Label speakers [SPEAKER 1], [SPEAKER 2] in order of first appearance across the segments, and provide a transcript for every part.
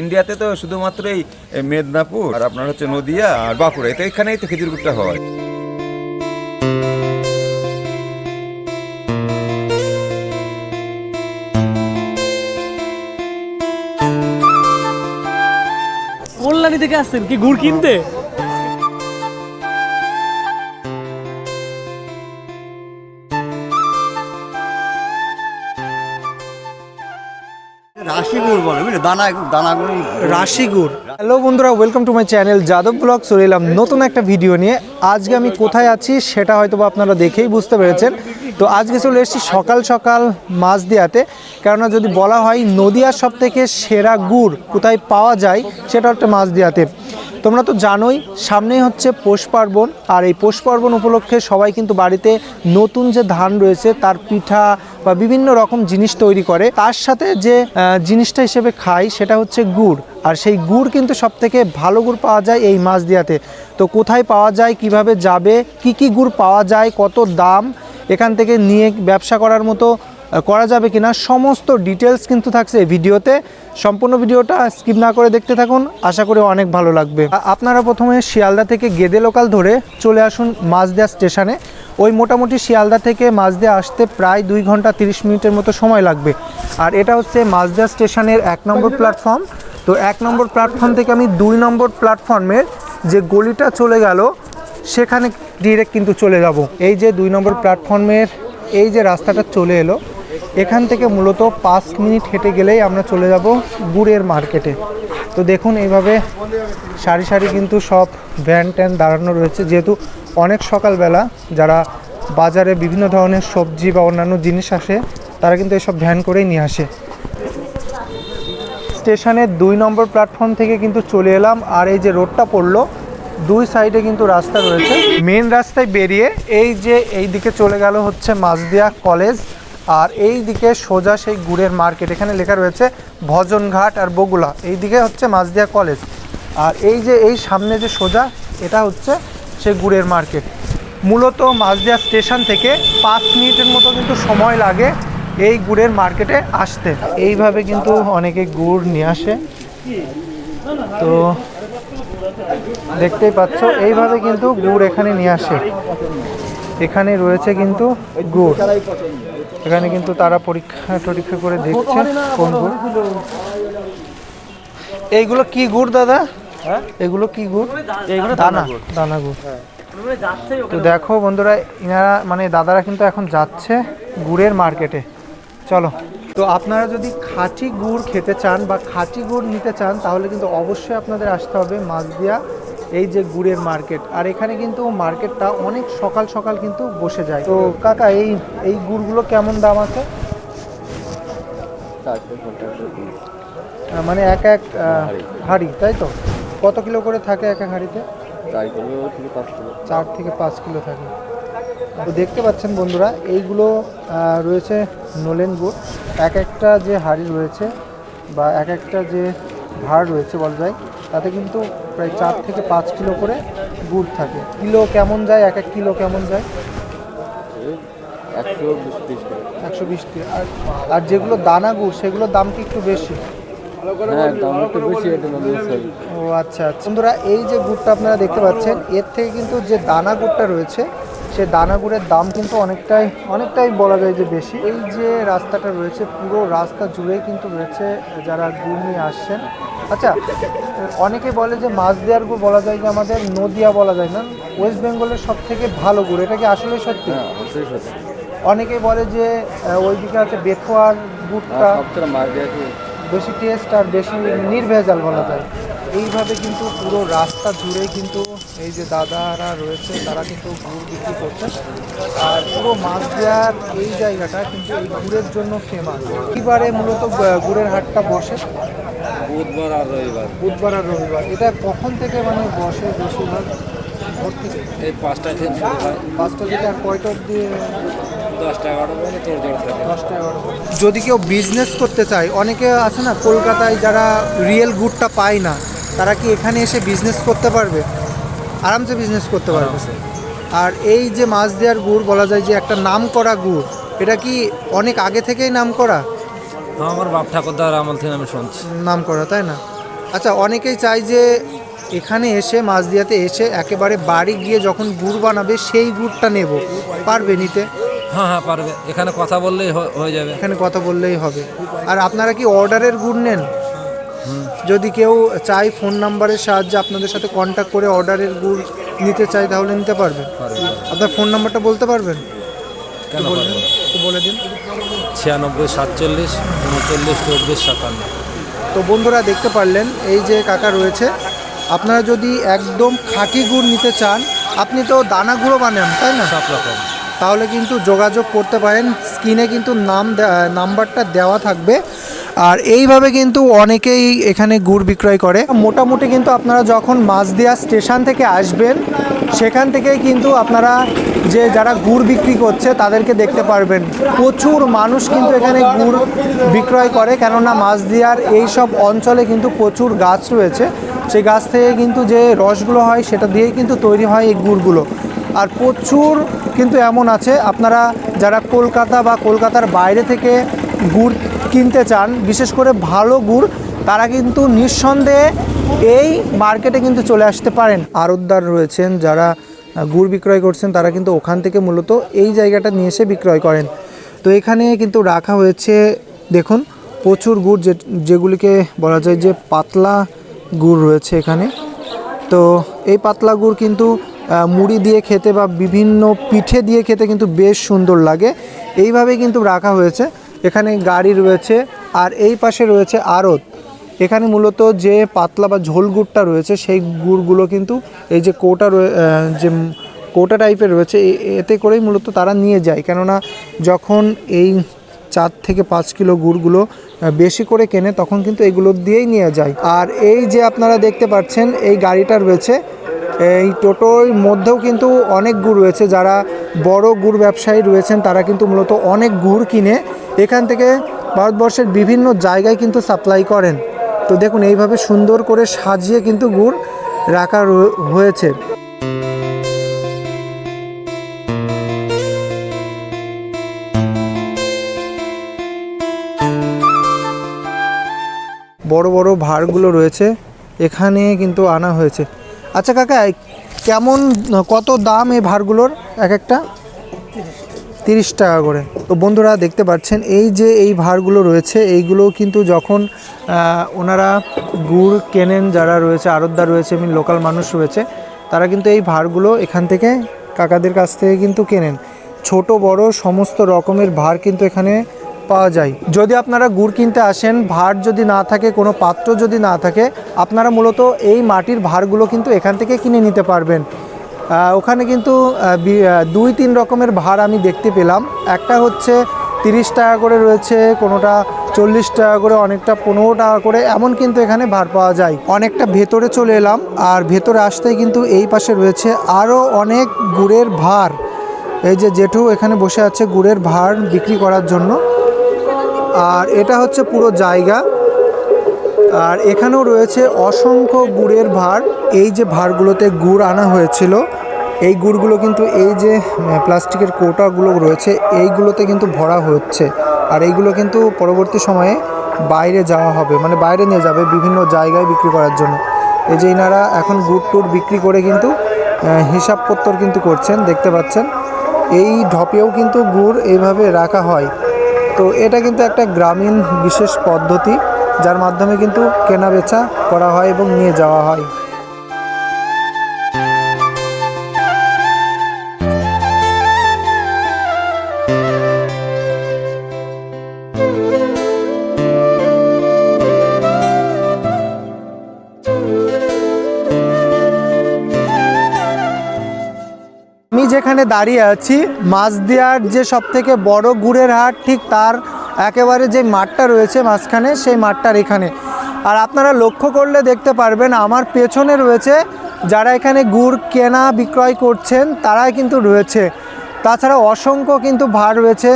[SPEAKER 1] ইন্ডিয়াতে তো শুধুমাত্র এই মেদিনীপুর, আর আপনার হচ্ছে নদিয়া আর বাঁকুড়া তো এখানেই তো খেজুর গুড়টা হয়।
[SPEAKER 2] থেকে আসছেন, কি গুড় কিনতে?
[SPEAKER 3] দানা
[SPEAKER 4] হ্যালো বন্ধুরা welcome to my channel Yadav vlog চলে এলাম নতুন একটা ভিডিও নিয়ে। আজকে আমি কোথায় আছি সেটা হয়তো আপনারা দেখেই বুঝতে পেরেছেন। তো আজকে চলে এসেছি সকাল সকাল মাছ দেওয়াতে কেননা যদি বলা হয় নদিয়ার সব থেকে সেরা গুড় কোথায় পাওয়া যায়, সেটা হচ্ছে মাছ দেওয়াতে তোমরা তো জানোই, সামনেই হচ্ছে পৌষ পার্বণ। আর এই পৌষ পার্বণ উপলক্ষে সবাই কিন্তু বাড়িতে নতুন যে ধান রয়েছে, তার পিঠা বা বিভিন্ন রকম জিনিস তৈরি করে, তার সাথে যে জিনিসটা হিসেবে খাই সেটা হচ্ছে গুড়। আর সেই গুড় কিন্তু সব থেকে ভালো গুড় পাওয়া যায় এই মাছ দিয়াতে। তো কোথায় পাওয়া যায়, কীভাবে যাবে, কি কি গুড় পাওয়া যায়, কত দাম, এখান থেকে নিয়ে ব্যবসা করার মতো করা যাবে কিনা, সমস্ত ডিটেলস কিন্তু থাকছে এই ভিডিওতে। সম্পূর্ণ ভিডিওটা স্কিপ না করে দেখতে থাকুন, আশা করি অনেক ভালো লাগবে। আপনারা প্রথমে শিয়ালদা থেকে গেদে লোকাল ধরে চলে আসুন মাছদিয়া স্টেশনে। ওই মোটামুটি শিয়ালদা থেকে মাছদিয়া আসতে প্রায় দুই ঘণ্টা তিরিশ মিনিটের মতো সময় লাগবে। আর এটা হচ্ছে মাছদিয়া স্টেশনের এক নম্বর প্ল্যাটফর্ম। তো এক নম্বর প্ল্যাটফর্ম থেকে আমি দুই নম্বর প্ল্যাটফর্মের যে গলিটা চলে গেল, সেখানে ডিরেক্ট কিন্তু চলে যাব। এই যে দুই নম্বর প্ল্যাটফর্মের এই যে রাস্তাটা চলে এলো, এখান থেকে মূলত পাঁচ মিনিট হেঁটে গেলেই আমরা চলে যাব গুড়ের মার্কেটে। তো দেখুন এইভাবে সারি সারি কিন্তু সব ভ্যান ট্যান দাঁড়ানো রয়েছে। যেহেতু অনেক সকালবেলা যারা বাজারে বিভিন্ন ধরনের সবজি বা অন্যান্য জিনিস আসে, তারা কিন্তু এসব ভ্যান করেই নিয়ে আসে। স্টেশনের দুই নম্বর প্ল্যাটফর্ম থেকে কিন্তু চলে এলাম, আর এই যে রোডটা পড়ল, দুই সাইডে কিন্তু রাস্তা রয়েছে। মেন রাস্তায় বেরিয়ে এই যে এই দিকে চলে গেল হচ্ছে মাঝদিয়া কলেজ, আর এই দিকে সোজা সেই গুড়ের মার্কেট, এখানে লেখা রয়েছে ভজনঘাট আর বগুলা এই দিকে হচ্ছে মাঝদিয়া কলেজ। আর এই যে এই সামনে যে সোজা, এটা হচ্ছে সেই গুড়ের মার্কেট। মূলত মাঝদিয়া স্টেশন থেকে পাঁচ মিনিটের মতো কিন্তু সময় লাগে এই গুড়ের মার্কেটে আসতে। এইভাবে কিন্তু অনেকে গুড় নিয়ে আসে। তো দেখতেই পাচ্ছ, এইভাবে কিন্তু গুড় এখানে নিয়ে আসে। এখানে রয়েছে কিন্তু গুড়। এখানে কিন্তু তারা পরীক্ষা টরীক্ষা করে দেখছে কোন গুড়। এইগুলো কি গুড়, দাদা? এগুলো কি গুড়?
[SPEAKER 2] এইগুলো
[SPEAKER 4] দানা। দানা গুড়। তো দেখো বন্ধুরা ইনারা মানে দাদারা কিন্তু এখন যাচ্ছে গুড়ের মার্কেটে। চলো। তো আপনারা যদি খাঁটি গুড় খেতে চান বা খাঁটি গুড় নিতে চান তাহলে কিন্তু অবশ্যই আপনাদের আসতে হবে মাছদিয়া এই যে গুড়ের মার্কেট। আর এখানে কিন্তু মার্কেটটা অনেক সকাল সকাল কিন্তু বসে যায়। তো কাকা এই এই গুড়গুলো কেমন দাম আছে? মানে এক এক হাঁড়ি তাই তো? কত কিলো করে থাকে এক এক হাঁড়িতে? চার থেকে পাঁচ কিলো। থাকে তো দেখতে পাচ্ছেন বন্ধুরা এইগুলো রয়েছে নোলেন গুড়। এক একটা যে হাড়ি রয়েছে বা এক একটা যে ভাড় রয়েছে বলা যায় তাতে কিন্তু প্রায় চার থেকে পাঁচ কিলো করে গুড় থাকে। কিলো কেমন যায় এক এক কিলো কেমন যায়? একশো বিশ কিলো। আর আর যেগুলো দানা গুড় সেগুলোর দাম কি একটু বেশি? ও আচ্ছা আচ্ছা। বন্ধুরা এই যে গুড়টা আপনারা দেখতে পাচ্ছেন এর থেকে কিন্তু যে দানা গুড়টা রয়েছে সে দানা গুড়ের দাম কিন্তু অনেকটাই অনেকটাই বলা যায় যে বেশি। এই যে রাস্তাটা রয়েছে পুরো রাস্তা জুড়েই কিন্তু রয়েছে যারা গুড় নিয়ে আসছেন। আচ্ছা অনেকে বলে যে মাছ দেওয়ার গুড় বলা যায় যে আমাদের নদিয়া বলা যায় না ওয়েস্ট বেঙ্গলের সব থেকে ভালো গুড় এটা কি আসলে সত্যি? অনেকে বলে যে ওইদিকে আছে বেথুয়ার গুড়টা। বেশি টেস্ট আর বেশি নির্ভেজাল বলা যায়। এইভাবে কিন্তু পুরো রাস্তা জুড়ে কিন্তু এই যে দাদারা রয়েছে তারা কিন্তু গুড় বিক্রি করছে। আর পুরো মাছ দেওয়ার এই জায়গাটা কিন্তু এই গুড়ের জন্য ফেমাস এবারে মূলত গুড়ের হাটটা বসে।
[SPEAKER 1] বুধবার আর রবিবার।
[SPEAKER 4] বুধবার আর রবিবার। এটা কখন থেকে মানে বসে বেশিরভাগ? ভোর থেকে।
[SPEAKER 1] এই পাঁচটা থেকে শুরু হয়।
[SPEAKER 4] পাঁচটা থেকে আর কয়টা অব্দি
[SPEAKER 1] দশটা এগারোটা পর্যন্ত জোর থাকে।
[SPEAKER 4] দশটা এগারো যদি কেউ বিজনেস করতে চায় অনেকে আছে না কলকাতায় যারা রিয়েল গুড়টা পায় না তারা কি এখানে এসে বিজনেস করতে পারবে? আরামসে বিজনেস করতে পারবে। আর এই যে মাছ দেওয়ার গুড় বলা যায় যে একটা নাম করা গুড় এটা কি অনেক আগে থেকেই নাম করা?
[SPEAKER 5] আমার বাপ ঠাকুরদার আমল থেকে আমি শুনছি।
[SPEAKER 4] নাম করা তাই না? আচ্ছা অনেকেই চায় যে এখানে এসে মাছদিয়াতে এসে একেবারে বাড়ি গিয়ে যখন গুড় বানাবে সেই গুড়টা নেব। পারবে নিতে?
[SPEAKER 5] হ্যাঁ হ্যাঁ পারবে। এখানে কথা বললেই হয়ে যাবে।
[SPEAKER 4] এখানে কথা বললেই হবে। আর আপনারা কি অর্ডারের গুড় নেন? যদি কেউ চাই ফোন নাম্বারের সাহায্যে আপনাদের সাথে কন্ট্যাক্ট করে অর্ডারের গুড় নিতে চাই তাহলে নিতে পারবে। আপনার ফোন নাম্বারটা বলতে পারবেন?
[SPEAKER 5] কেন
[SPEAKER 4] বলে দিন।
[SPEAKER 5] ছিয়ানব্বই সাতচল্লিশ উনচল্লিশ চব্বিশ সাতান্ন।
[SPEAKER 4] তো বন্ধুরা দেখতে পারলেন এই যে কাকা রয়েছে। আপনারা যদি একদম খাঁটি গুড় নিতে চান আপনি তো দানা গুঁড়ো বানান তাই না?
[SPEAKER 5] সব রকম।
[SPEAKER 4] তাহলে কিন্তু যোগাযোগ করতে পারেন। স্ক্রিনে কিন্তু নাম নাম্বারটা দেওয়া থাকবে। আর এইভাবে কিন্তু অনেকেই এখানে গুড় বিক্রয় করে। মোটামুটি কিন্তু আপনারা যখন মাছদিয়া স্টেশন থেকে আসবেন, সেখান থেকেই কিন্তু আপনারা যে যারা গুড় বিক্রি করছে, তাদেরকে দেখতে পারবেন। প্রচুর মানুষ কিন্তু এখানে গুড় বিক্রয় করে, কেননা মাছদিয়ার এই সব অঞ্চলে কিন্তু প্রচুর গাছ রয়েছে। সেই গাছ থেকে কিন্তু যে রসগুলো হয়, সেটা দিয়েই কিন্তু তৈরি হয় এই গুড়গুলো। আর প্রচুর কিন্তু এমন আছে, আপনারা যারা কলকাতা বা কলকাতার বাইরে থেকে গুড় কিনতে চান, বিশেষ করে ভালো গুড়, তারা কিন্তু নিঃসন্দেহে এই মার্কেটে কিন্তু চলে আসতে পারেন। আড়তদার রয়েছেন, যারা গুড় বিক্রয় করছেন, তারা কিন্তু ওখান থেকে মূলত এই জায়গাটা নিয়ে এসে বিক্রয় করেন। তো এখানে কিন্তু রাখা হয়েছে, দেখুন, প্রচুর গুড় যে, যেগুলিকে বলা যায় যে পাতলা গুড় রয়েছে এখানে। তো এই পাতলা গুড় কিন্তু মুড়ি দিয়ে খেতে বা বিভিন্ন পিঠে দিয়ে খেতে কিন্তু বেশ সুন্দর লাগে। এইভাবে কিন্তু রাখা হয়েছে। এখানে গাড়ি রয়েছে আর এই পাশে রয়েছে আড়ত। এখানে মূলত যে পাতলা বা ঝোল গুড়টা রয়েছে, সেই গুড়গুলো কিন্তু এই যে কোটা যে কোটা টাইপের রয়েছে এতে করেই মূলত তারা নিয়ে যায়। কেননা যখন এই চার থেকে পাঁচ কিলো গুড়গুলো বেশি করে কেনে, তখন কিন্তু এগুলো দিয়েই নিয়ে যায়। আর এই যে আপনারা দেখতে পাচ্ছেন, এই গাড়িটা রয়েছে এই টোটোর মধ্যেও কিন্তু অনেক গুড় রয়েছে। যারা বড় গুড় ব্যবসায়ী রয়েছেন, তারা কিন্তু মূলত অনেক গুড় কিনে এখান থেকে ভারতবর্ষের বিভিন্ন জায়গায় কিন্তু সাপ্লাই করেন। তো দেখুন, এইভাবে সুন্দর করে সাজিয়ে কিন্তু গুড় রাখা হয়েছে। বড় বড় ভাড়গুলো রয়েছে। এখানে কিন্তু আনা হয়েছে। আচ্ছা কাকা কেমন, কত দাম এই ভাড়গুলোর এক একটা? তিরিশ টাকা করে। তো বন্ধুরা, দেখতে পাচ্ছেন, এই যে এই ভাড়গুলো রয়েছে, এইগুলো কিন্তু যখন ওনারা গুড় কেনেন, যারা রয়েছে আড়তদার রয়েছে এমনি লোকাল মানুষ রয়েছে, তারা কিন্তু এই ভাড়গুলো এখান থেকে কাকাদের কাছ থেকে কিন্তু কেনেন। ছোট, বড়, সমস্ত রকমের ভাড় কিন্তু এখানে পাওয়া যায়। যদি আপনারা গুড় কিনতে আসেন ভাড় যদি না থাকে, কোনো পাত্র যদি না থাকে, আপনারা মূলত এই মাটির ভাড়গুলো কিন্তু এখান থেকে কিনে নিতে পারবেন। ওখানে কিন্তু দুই তিন রকমের ভাড় আমি দেখতে পেলাম। একটা হচ্ছে তিরিশ টাকা করে রয়েছে, কোনোটা চল্লিশ টাকা করে, অনেকটা পনেরো টাকা করে, এমন কিন্তু এখানে ভাড় পাওয়া যায়। অনেকটা ভেতরে চলে এলাম, আর ভেতরে আসতেই কিন্তু এই পাশে রয়েছে আরও অনেক গুড়ের ভাড় এই যে জেঠু এখানে বসে আছে গুড়ের ভাড় বিক্রি করার জন্য। আর এটা হচ্ছে পুরো জায়গা। আর এখানেও রয়েছে অসংখ্য গুড়ের ভাড় এই যে ভাড়গুলোতে গুড় আনা হয়েছিল, এই গুড়গুলো কিন্তু এই যে প্লাস্টিকের কোটাগুলো রয়েছে, এইগুলোতে কিন্তু ভরা হচ্ছে। আর এইগুলো কিন্তু পরবর্তী সময়ে বাইরে যাওয়া হবে মানে বাইরে নিয়ে যাবে বিভিন্ন জায়গায় বিক্রি করার জন্য। এই যে ইনারা এখন গুড় টুড় বিক্রি করে কিন্তু হিসাবপত্তর কিন্তু করছেন, দেখতে পাচ্ছেন। এই ঢপেও কিন্তু গুড় এইভাবে রাখা হয়। তো এটা কিন্তু একটা গ্রামীণ বিশেষ পদ্ধতি, যার মাধ্যমে কিন্তু কেনা বেচা করা হয় এবং নিয়ে যাওয়া হয়। যেখানে দাঁড়িয়ে আছি। মাছদিয়ার যে সব থেকে বড় গুড়ের হাট, ঠিক তার একেবারে যে মাঠটা রয়েছে মাঝখানে, সেই মাঠটার এখানে। আর আপনারা লক্ষ্য করলে দেখতে পারবেন, আমার পেছনে রয়েছে যারা এখানে গুড় কেনা বিক্রয় করছেন, তারাই কিন্তু রয়েছে। তাছাড়া অসংখ্য কিন্তু ভাড় রয়েছে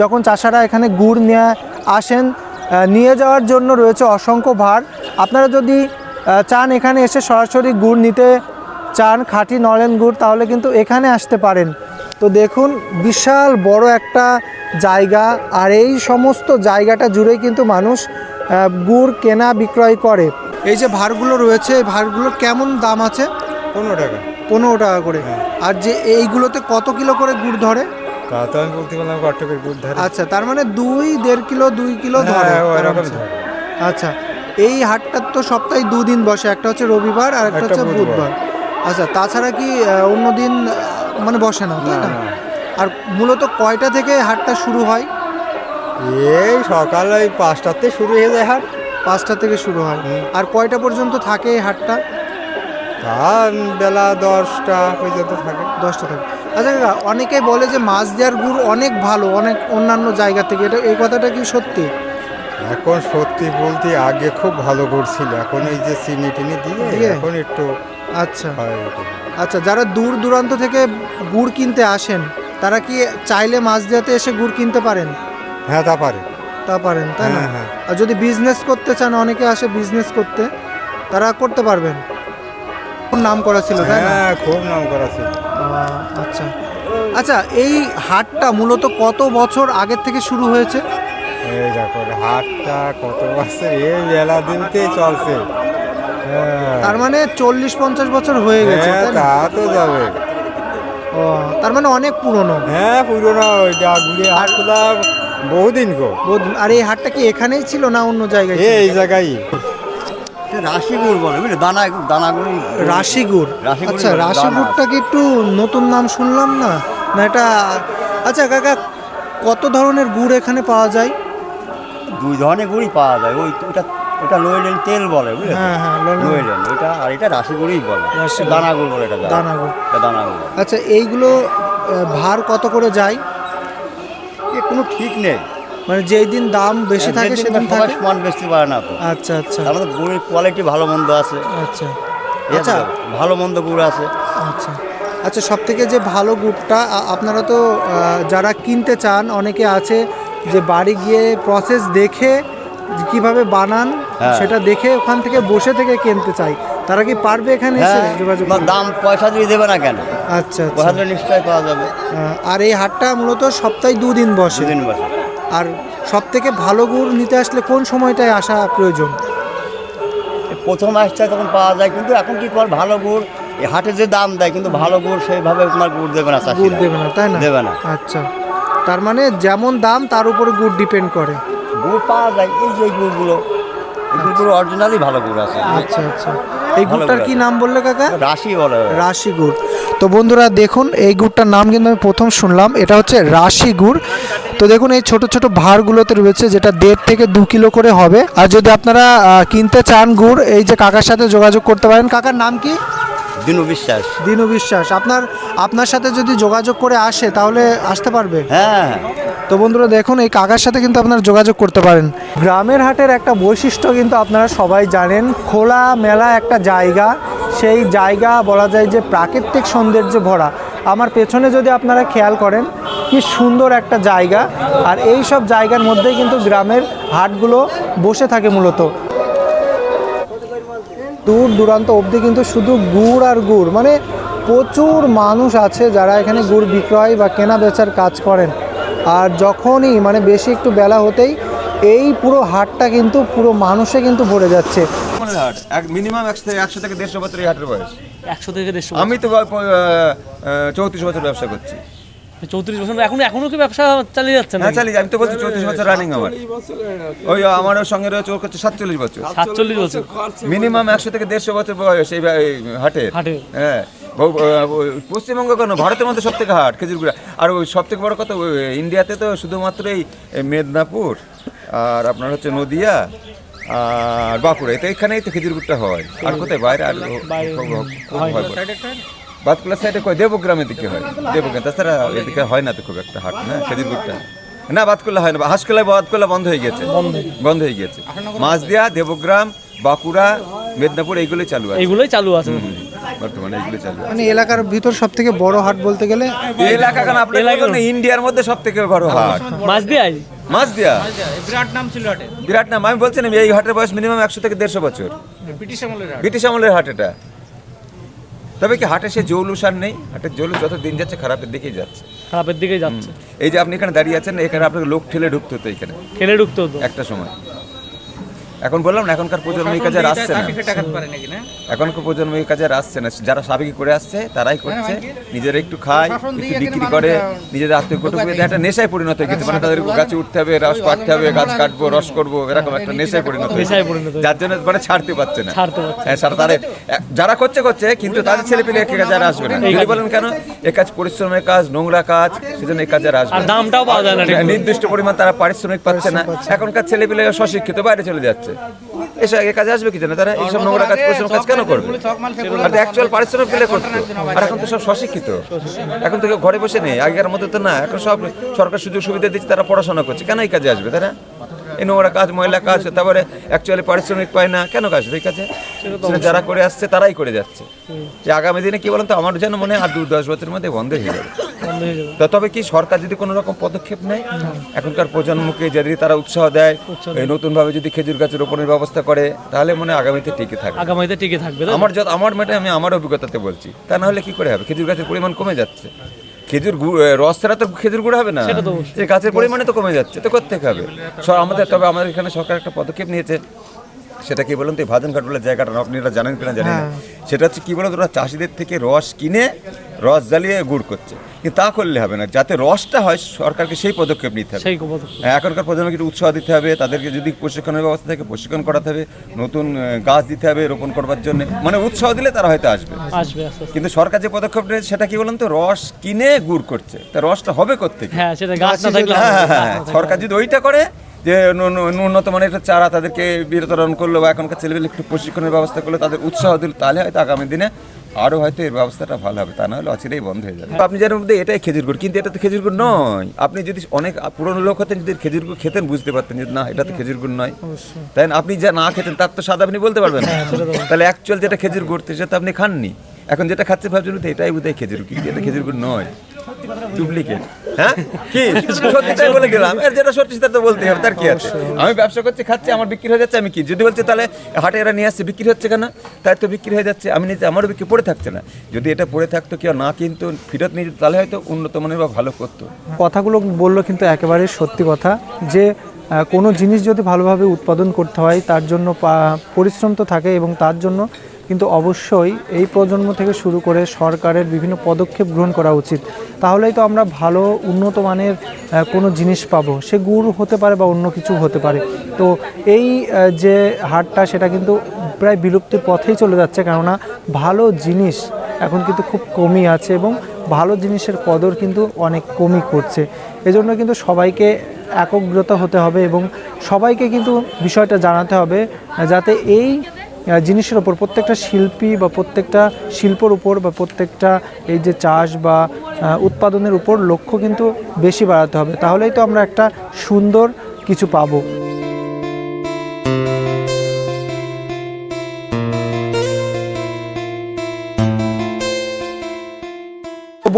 [SPEAKER 4] যখন চাষারা এখানে গুড় নিয়ে আসেন নিয়ে যাওয়ার জন্য রয়েছে অসংখ্য ভাড়। আপনারা যদি চান এখানে এসে সরাসরি গুড় নিতে চান খাঁটি নলেন গুড় তাহলে কিন্তু এখানে আসতে পারেন। তো দেখুন বিশাল বড় একটা জায়গা আর এই সমস্ত জায়গাটা জুড়েই কিন্তু মানুষ গুড় কেনা বিক্রয় করে। এই যে ভাড়গুলো রয়েছে এই ভাড়গুলোর কেমন দাম আছে?
[SPEAKER 6] পনেরো টাকা।
[SPEAKER 4] পনেরো টাকা করে। আর যে এইগুলোতে কত কিলো করে গুড় ধরে?
[SPEAKER 6] তা তো আমি বলতে পারলাম কটকের দুধ ধরে।
[SPEAKER 4] আচ্ছা তার মানে দুই দেড় কিলো দুই কিলো ধরে
[SPEAKER 6] হ্যাঁ,
[SPEAKER 4] আরামসে।
[SPEAKER 6] ধরে।
[SPEAKER 4] আচ্ছা এই হাটটার তো সপ্তাহে দুদিন বসে একটা হচ্ছে রবিবার আর একটা হচ্ছে
[SPEAKER 6] বুধবার।
[SPEAKER 4] আচ্ছা তাছাড়া কি অন্য দিন মানে বসে না তাই না? আর মূলত কয়টা থেকে হাটটা শুরু হয়?
[SPEAKER 6] এই সকাল ওই পাঁচটাতে শুরু হয়ে যায় হাট।
[SPEAKER 4] পাঁচটা থেকে শুরু হয়। আর কয়টা পর্যন্ত থাকে এই হাটটা?
[SPEAKER 6] বেলা দশটা পর্যন্ত থাকে।
[SPEAKER 4] দশটা থাকে। আচ্ছা কাকা অনেকেই বলে যে মাছ দেওয়ার গুড় অনেক ভালো অনেক অন্যান্য জায়গা থেকে। এটা এই কথাটা কি সত্যি?
[SPEAKER 6] এখন সত্যি বলতে আগে খুব ভালো গুড় ছিল। এখন এই যে চিনি টিনি দিয়ে
[SPEAKER 4] দিয়ে?
[SPEAKER 6] এখন একটু
[SPEAKER 4] আচ্ছা।
[SPEAKER 6] হয়।
[SPEAKER 4] আচ্ছা যারা দূর দূরান্ত থেকে গুড় কিনতে আসেন তারা কি চাইলে মাছ দেওয়াতে এসে গুড় কিনতে পারেন?
[SPEAKER 6] হ্যাঁ তা পারে।
[SPEAKER 4] তা পারেন তাই না?
[SPEAKER 6] হ্যাঁ, হ্যাঁ।
[SPEAKER 4] আর যদি বিজনেস করতে চান অনেকে আসে বিজনেস করতে তারা করতে পারবেন। খুব নাম করা ছিল তাই না?
[SPEAKER 6] হ্যাঁ খুব নাম করা ছিল।
[SPEAKER 4] আহ, আচ্ছা। আচ্ছা এই হাটটা মূলত কত বছর আগের থেকে শুরু হয়েছে?
[SPEAKER 6] এই দেখো হাটটা কত বছর? এই বেলা দিনতেই চলছে।
[SPEAKER 4] তার মানে চল্লিশ পঞ্চাশ বছর হয়ে গেছে
[SPEAKER 6] হ্যাঁ, তা তো যাবে।
[SPEAKER 4] ও, তার মানে অনেক পুরনো।
[SPEAKER 6] হ্যাঁ পুরোনো ওইটা গুলি হাট খোলা বহুদিন গো।
[SPEAKER 4] আর এই হাটটা কি এখানেই ছিল না অন্য জায়গায়
[SPEAKER 6] এই এই জায়গায়।
[SPEAKER 3] রাশি গুড় বলে বুঝলি? দানা
[SPEAKER 4] আচ্ছা
[SPEAKER 3] বলে,
[SPEAKER 4] রাশি গুড়টা কি একটু নতুন নাম শুনলাম না? না এটা আচ্ছা কাকা কত ধরনের গুড় এখানে পাওয়া যায়?
[SPEAKER 3] দুই ধরনের গুড়ই পাওয়া যায়। ওই ওটা ওটা লোয়েলেন তেল বলে বুঝলি
[SPEAKER 4] হ্যাঁ, হ্যাঁ।
[SPEAKER 3] লোয়েলেন ওইটা আর এটা রাশি গুড়ই বলে।
[SPEAKER 4] রাশি
[SPEAKER 3] দানা গুড় বলে এটা যায়।
[SPEAKER 4] দানা। গুড়।
[SPEAKER 3] এটা দানা গুড়
[SPEAKER 4] আচ্ছা এইগুলো ভার কত করে যায়?
[SPEAKER 3] এ কোনো ঠিক নেই।
[SPEAKER 4] মানে যেই দিন দাম বেশি থাকে সেদিন
[SPEAKER 3] সবাই সমান বেচতে পারে না তো।
[SPEAKER 4] আচ্ছা আচ্ছা।
[SPEAKER 3] মধ্যে গুড়ের কোয়ালিটি ভালো মন্দ আছে।
[SPEAKER 4] আচ্ছা। আচ্ছা?
[SPEAKER 3] ভালো মন্দ গুড় আছে।
[SPEAKER 4] আচ্ছা। আচ্ছা সব থেকে যে ভালো গুড়টা আপনারা তো যারা কিনতে চান অনেকে আছে যে বাড়ি গিয়ে প্রসেস দেখে কীভাবে বানান
[SPEAKER 3] হ্যাঁ।
[SPEAKER 4] সেটা দেখে ওখান থেকে বসে থেকে কিনতে চাই। তারা কি পারবে এখানে এসে
[SPEAKER 3] হ্যাঁ
[SPEAKER 4] যোগাযোগ
[SPEAKER 3] দাম পয়সা দিয়ে দেবে না কেন?
[SPEAKER 4] আচ্ছা আচ্ছা।
[SPEAKER 3] পয়সা দিলে নিশ্চয়ই পাওয়া যাবে।
[SPEAKER 4] আর এই হাটটা মূলত সপ্তাহে দুদিন বসে।
[SPEAKER 3] দুদিন বসে।
[SPEAKER 4] আর সব থেকে ভালো গুড় নিতে আসলে কোন সময়টায় আসা প্রয়োজন?
[SPEAKER 3] প্রথম আসছে তখন পাওয়া যায় কিন্তু এখন কি কর ভালো গুড় এই হাটে যে দাম দেয় কিন্তু ভালো গুড় সেইভাবে তোমার গুড় দেবে না
[SPEAKER 4] গুড় দেবে না তাই না?
[SPEAKER 3] দেবে না।
[SPEAKER 4] আচ্ছা। তার মানে যেমন দাম তার উপরে গুড় ডিপেন্ড করে।
[SPEAKER 3] গুড় পাওয়া যায় এই যে গুড়গুলো। গুড়গুলো অরিজিনালি ভালো গুড় আছে।
[SPEAKER 4] আচ্ছা আচ্ছা। এই গুড়টার কি নাম বললে কাকা?
[SPEAKER 3] রাশি বলে।
[SPEAKER 4] রাশি গুড়। তো বন্ধুরা দেখুন এই গুড়টার নাম কিন্তু আমি প্রথম শুনলাম। এটা হচ্ছে রাশি গুড়। তো দেখুন এই ছোট ছোট ভাঁড়গুলোতে রয়েছে যেটা দেড় থেকে দু কিলো করে হবে। আর যদি আপনারা কিনতে চান গুড় এই যে কাকার সাথে যোগাযোগ করতে পারেন। কাকার নাম কি?
[SPEAKER 3] দিনু বিশ্বাস।
[SPEAKER 4] দিনু বিশ্বাস। আপনার আপনার সাথে যদি যোগাযোগ করে আসে তাহলে আসতে পারবে?
[SPEAKER 3] হ্যাঁ।
[SPEAKER 4] তো বন্ধুরা দেখুন এই কাকার সাথে কিন্তু আপনারা যোগাযোগ করতে পারেন। গ্রামের হাটের একটা বৈশিষ্ট্য কিন্তু আপনারা সবাই জানেন খোলা মেলা একটা জায়গা। সেই জায়গা বলা যায় যে প্রাকৃতিক সৌন্দর্যে ভরা। আমার পেছনে যদি আপনারা খেয়াল করেন কি সুন্দর একটা জায়গা। আর এই সব জায়গার মধ্যেই কিন্তু গ্রামের হাটগুলো বসে থাকে মূলত। দূর দূরান্ত অবধি কিন্তু শুধু গুড় আর গুড়। মানে প্রচুর মানুষ আছে যারা এখানে গুড় বিক্রয় বা কেনা বেচার কাজ করেন। আর যখনই মানে বেশি একটু বেলা হতেই এই পুরো হাটটা কিন্তু পুরো মানুষে কিন্তু ভরে যাচ্ছে।
[SPEAKER 1] এক মিনিমাম একশো থেকে একশো থেকে দেড়শো বছর এই হাটের বয়স।
[SPEAKER 2] একশো থেকে দেড়শো
[SPEAKER 1] আমি তো চৌত্রিশ বছর ব্যবসা করছি।
[SPEAKER 2] চৌত্রিশ বছর এখন এখনও কি ব্যবসা চালিয়ে যাচ্ছে না
[SPEAKER 1] হ্যাঁ চালিয়ে আমি তো বলছি চৌত্রিশ বছর রানিং আমার ওই আমার সঙ্গে রয়েছে ওর কাছে সাতচল্লিশ বছর
[SPEAKER 2] সাতচল্লিশ বছর
[SPEAKER 1] মিনিমাম একশো থেকে দেড়শো বছর বয়স এই হাটের
[SPEAKER 2] হাটে।
[SPEAKER 1] হ্যাঁ ওই পশ্চিমবঙ্গ কেন ভারতের মধ্যে সব থেকে হাট খেজুরগুড়া আর ওই সব থেকে বড় কথা ইন্ডিয়াতে তো শুধুমাত্র এই মেদিনীপুর আর আপনার হচ্ছে নদিয়া আর বাঁকুড়া তো এখানেই তো খেজুরগুড়টা হয় আর কোথায় বাইরে আর হয় বাতকুলা সাইডে কয় দেবগ্রামের দিকে হয়। দেবগ্রাম তাছাড়া এদিকে হয় না তো খুব একটা হাট না? খেজুরগুড়টা না বাতকুল্লা হয় না। হাঁসকলা বাতকুল্লা বন্ধ হয়ে গেছে বন্ধ হয়ে গেছে মাছদিয়া দেবগ্রাম বাঁকুড়া মেদিনীপুর এইগুলোই চালু আছে।
[SPEAKER 2] এইগুলোই চালু আছে।
[SPEAKER 1] বর্তমানে এগুলো চালু
[SPEAKER 4] মানে এলাকার ভিতর সব থেকে বড় হাট বলতে গেলে?
[SPEAKER 1] এলাকা কেন? আপনার বলুন ইন্ডিয়ার মধ্যে সব থেকে বড় হাট।
[SPEAKER 2] মাছ দিয়ে
[SPEAKER 1] মাছ দিয়া বিরাট নাম ছিল বিরাট নাম। আমি বলছি না এই হাটের বয়স মিনিমাম একশো থেকে দেড়শো বছর। ব্রিটিশ আমলের হাট এটা। তবে কি হাটে সে জৌলুস আর নেই? হাটের জৌলুস যত দিন যাচ্ছে খারাপের দিকেই যাচ্ছে।
[SPEAKER 2] খারাপের দিকেই যাচ্ছে।
[SPEAKER 1] এই যে আপনি এখানে দাঁড়িয়ে আছেন এখানে আপনাকে লোক ঠেলে ঢুকতে হতো এখানে।
[SPEAKER 2] ঠেলে ঢুকতে হতো।
[SPEAKER 1] একটা সময়। এখন বললাম না এখনকার প্রজন্ম এই কাজে আর আসছে না। এখনকার প্রজন্ম এই কাজে আর আসছে না। যারা সাবেকি করে আসছে তারাই করছে। নিজেরা একটু খায় একটু বিক্রি করে নিজেদের আত্মীয় একটা নেশায় পরিণত হয়ে গেছে। মানে তাদের গাছে উঠতে হবে রস পাড়তে হবে গাছ কাটবো রস করব এরকম একটা নেশায় পরিণত। যার জন্য মানে ছাড়তে পারছে না। হ্যাঁ সারা তারে যারা করছে করছে কিন্তু তাদের ছেলে পেলে এক কাজে আর আসবে না। যদি বলেন কেন? এ কাজ পরিশ্রমের কাজ নোংরা কাজ সেজন্য এই কাজে আর আসবে
[SPEAKER 2] দামটাও পাওয়া যায় না
[SPEAKER 1] হ্যাঁ, নির্দিষ্ট পরিমাণ তারা পারিশ্রমিক পাচ্ছে না। এখনকার ছেলে পেলে স্বশিক্ষিত বাইরে চলে যাচ্ছে। এসে এ কাজে আসবে কি জানে? তারা এইসব নোংরা কাজ পরিশ্রম কাজ কেন করবে? আর অ্যাকচুয়াল পারিশ্রমিক পেলে করতো। আর এখন তো সব স্বশিক্ষিত। এখন তো কেউ ঘরে বসে নেই। আগের মতো তো না। এখন সব সরকার সুযোগ সুবিধা দিচ্ছে, তারা পড়াশোনা করছে। কেন এই কাজে আসবে তারা এই নোংরা কাজ মহিলা কাজ, তারপরে অ্যাকচুয়ালি পারিশ্রমিক পায় না। কেন আসবে এই কাজে? যারা করে আসছে, তারাই করে যাচ্ছে। যে আগামী দিনে কি বলেন তো আমার যেন মনে হয়, আর দু দশ বছরের মধ্যে বন্ধ হয়ে যাবে। তবে কি সরকার যদি কোনো রকম পদক্ষেপ নেয়? এখনকার প্রজন্মকে যদি তারা উৎসাহ দেয় এই নতুনভাবে যদি খেজুর গাছের রোপণের ব্যবস্থা করে তাহলে মনে আগামীতে টিকে থাকবে।
[SPEAKER 2] আগামীতে টিকে থাকবে
[SPEAKER 1] আমার যত আমার মেটে আমি আমার অভিজ্ঞতাতে বলছি তা না হলে কি করে হবে? খেজুর গাছের পরিমাণ কমে যাচ্ছে। খেজুর রস ছাড়া তো খেজুর গুড় হবে না। যে গাছের পরিমাণে তো কমে যাচ্ছে তো কোথেকে হবে? আমাদের তবে আমাদের এখানে সরকার একটা পদক্ষেপ নিয়েছে সেটা কি বলুন তো এই ভাজন ঘাট বলে জায়গাটা আপনারা জানেন কিনা জানেন সেটা হচ্ছে কি বলুন তো, ওরা চাষিদের থেকে রস কিনে রস জ্বালিয়ে গুড় করছে। কিন্তু তা করলে হবে না যাতে রসটা হয় সরকারকে সেই পদক্ষেপ নিতে হবে। হ্যাঁ, এখনকার প্রজন্মকে একটু উৎসাহ দিতে হবে তাদেরকে যদি প্রশিক্ষণের ব্যবস্থা থাকে প্রশিক্ষণ করাতে হবে নতুন গাছ দিতে হবে রোপণ করবার জন্য। মানে উৎসাহ দিলে তারা হয়তো আসবে। কিন্তু সরকার যে পদক্ষেপ নিয়েছে সেটা কি বলুন তো রস কিনে গুড় করছে। তা রসটা হবে কোথেকে
[SPEAKER 2] হ্যাঁ সেটা গাছ না থাকলে
[SPEAKER 1] হ্যাঁ হ্যাঁ হ্যাঁ সরকার যদি ওইটা করে যে ন্যূনতম মানের একটা চারা তাদেরকে বিতরণ করল বা এখনকার ছেলেমেলে একটু প্রশিক্ষণের ব্যবস্থা করল তাদের উৎসাহ দিল তাহলে হয়তো আগামী দিনে আরও হয়তো এর ব্যবস্থাটা ভালো হবে। তা না হলে অচিরেই বন্ধ হয়ে যাবে। আপনি জানেন মধ্যে এটাই খেজুর গুড় কিন্তু এটা তো খেজুর গুড় নয়। আপনি যদি অনেক পুরনো লোক হতেন যদি খেজুর গুড় খেতেন বুঝতে পারতেন যে না এটা তো খেজুর গুড় নয় তাই না? আপনি যা না খেতেন তার তো স্বাদ আপনি বলতে পারবেন তাহলে অ্যাকচুয়াল যেটা খেজুর গুড় তো সেটা আপনি খাননি। এখন যেটা খাচ্ছে ভাবছেন তো এটাই বোধহয় খেজুর কিন্তু এটা খেজুর গুড় নয়। ডুপ্লিকেট হ্যাঁ? যেটা সত্যি বলতে হবে, তার কি আমি ব্যবসা করছি, খাচ্ছি, আমার বিক্রি হয়ে যাচ্ছে, আমি কি? যদি বলছে তাহলে হাটে এরা নিয়ে আসছে, বিক্রি হচ্ছে কেন? তাই তো বিক্রি হয়ে যাচ্ছে, আমি নিজে আমারও বিক্রি পড়ে থাকছে না। যদি এটা পড়ে থাকতো, কেউ না কিন্তু, ফেরত নিয়ে তাহলে হয়তো উন্নত মানের বা ভালো করতো।
[SPEAKER 4] কথাগুলো বলল কিন্তু একেবারে সত্যি কথা, যে কোনো জিনিস যদি ভালোভাবে উৎপাদন করতে হয়, তার জন্য পরিশ্রম তো থাকে এবং তার জন্য কিন্তু অবশ্যই এই প্রজন্ম থেকে শুরু করে সরকারের বিভিন্ন পদক্ষেপ গ্রহণ করা উচিত। তাহলেই তো আমরা ভালো, উন্নত মানের কোনো জিনিস পাবো। সে গুড় হতে পারে বা অন্য কিছু হতে পারে। তো এই যে হাটটা সেটা কিন্তু প্রায় বিলুপ্তির পথেই চলে যাচ্ছে। কেননা ভালো জিনিস এখন কিন্তু খুব কমই আছে এবং ভালো জিনিসের কদর কিন্তু অনেক কমই করছে। এজন্য কিন্তু সবাইকে একগ্রতা হতে হবে এবং সবাইকে কিন্তু বিষয়টা জানাতে হবে, যাতে এই জিনিসের ওপর প্রত্যেকটা শিল্পী বা প্রত্যেকটা শিল্পর উপর বা প্রত্যেকটা এই যে চাষ বা উৎপাদনের উপর লক্ষ্য কিন্তু বেশি বাড়াতে হবে। তাহলেই তো আমরা একটা সুন্দর কিছু পাবো।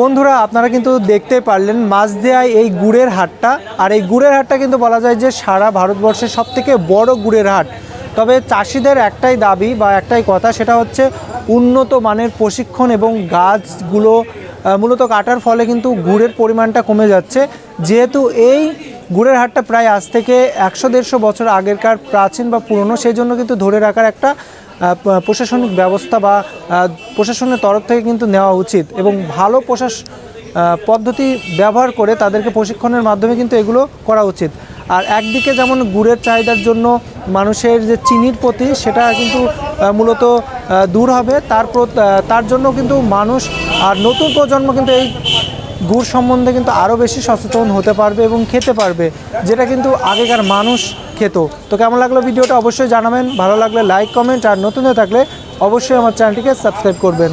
[SPEAKER 4] বন্ধুরা, আপনারা কিন্তু দেখতে পারলেন মাঝদেয়ায় এই গুড়ের হাটটা। আর এই গুড়ের হাটটা কিন্তু বলা যায় যে সারা ভারতবর্ষের সব থেকে বড় গুড়ের হাট। তবে চাষিদের একটাই দাবি বা একটাই কথা, সেটা হচ্ছে উন্নত মানের প্রশিক্ষণ এবং গাছগুলো মূলত কাটার ফলে কিন্তু গুড়ের পরিমাণটা কমে যাচ্ছে। যেহেতু এই গুড়ের হাটটা প্রায় আজ থেকে একশো দেড়শো বছর আগেরকার প্রাচীন বা পুরনো, সেই জন্য কিন্তু ধরে রাখার একটা প্রশাসনিক ব্যবস্থা বা প্রশাসনের তরফ থেকে কিন্তু নেওয়া উচিত এবং ভালো প্রশাস পদ্ধতি ব্যবহার করে তাদেরকে প্রশিক্ষণের মাধ্যমে কিন্তু এগুলো করা উচিত। আর একদিকে যেমন গুড়ের চাহিদার জন্য মানুষের যে চিনির প্রতি সেটা কিন্তু মূলত দূর হবে। তার তার জন্য কিন্তু মানুষ আর নতুন প্রজন্ম কিন্তু এই গুড় সম্বন্ধে কিন্তু আরও বেশি সচেতন হতে পারবে এবং খেতে পারবে, যেটা কিন্তু আগেকার মানুষ খেত। তো কেমন লাগল ভিডিওটা অবশ্যই জানাবেন। ভালো লাগলে লাইক কমেন্ট আর নতুন হয়ে থাকলে অবশ্যই আমার চ্যানেলটিকে সাবস্ক্রাইব করবেন।